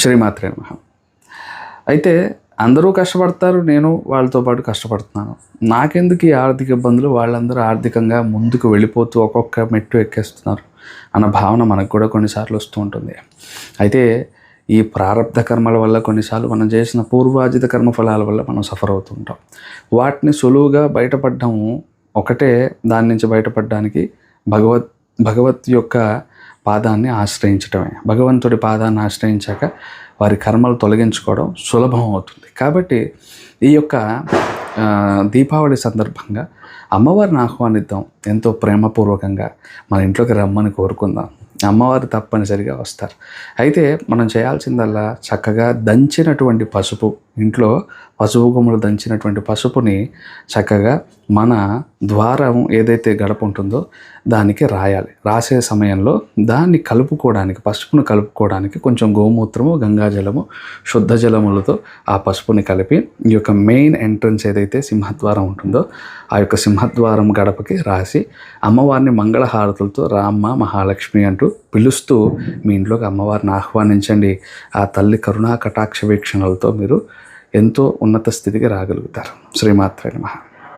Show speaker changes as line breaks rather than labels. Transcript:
శ్రీమాత్రే నమ. అయితే అందరూ కష్టపడతారు నేను వాళ్ళతో పాటు కష్టపడుతున్నాను. నాకెందుకు ఈ ఆర్థిక ఇబ్బందులు? వాళ్ళందరూ ఆర్థికంగా ముందుకు వెళ్ళిపోతూ ఒక్కొక్క మెట్టు ఎక్కేస్తున్నారు అన్న భావన మనకు కూడా కొన్నిసార్లు వస్తూ ఉంటుంది. అయితే ఈ ప్రారంధ కర్మల వల్ల కొన్నిసార్లు మనం చేసిన పూర్వాజిత కర్మ ఫలాల వల్ల మనం సఫర్ అవుతూ ఉంటాం వాటిని సులువుగా బయటపడడం ఒకటే దాని నుంచి బయటపడడానికి భగవత్ భగవత్ యొక్క పాదాన్ని ఆశ్రయించడమే భగవంతుడి పాదాన్ని ఆశ్రయించాక వారి కర్మలు తొలగించుకోవడం సులభం అవుతుంది. కాబట్టి ఈ యొక్క దీపావళి సందర్భంగా అమ్మవారిని ఆహ్వానిద్దాం. ఎంతో ప్రేమపూర్వకంగా మన ఇంట్లోకి రమ్మని కోరుకుందాం. అమ్మవారు తప్పనిసరిగా వస్తారు. అయితే మనం చేయాల్సిందల్లా చక్కగా దంచినటువంటి పసుపు ఇంట్లో పసుపు గుమ్మలు దంచినటువంటి పసుపుని చక్కగా మన ద్వారం ఏదైతే గడప ఉంటుందో దానికి రాయాలి. రాసే సమయంలో దాన్ని కలుపుకోవడానికి పసుపును కలుపుకోవడానికి కొంచెం గోమూత్రము గంగాజలము శుద్ధ జలములతో ఆ పసుపుని కలిపి ఈ యొక్క మెయిన్ ఎంట్రన్స్ ఏదైతే సింహద్వారం ఉంటుందో ఆ యొక్క సింహద్వారం గడపకి రాసి అమ్మవారిని మంగళహారతులతో రామ్మ మహాలక్ష్మి అంటూ పిలుస్తూ మీ ఇంట్లోకి అమ్మవారిని ఆహ్వానించండి. ఆ తల్లి కరుణా కటాక్ష వీక్షణలతో మీరు ఎంతో ఉన్నత స్థితికి రాగలుగుతారు. శ్రీమాత్రే నమః.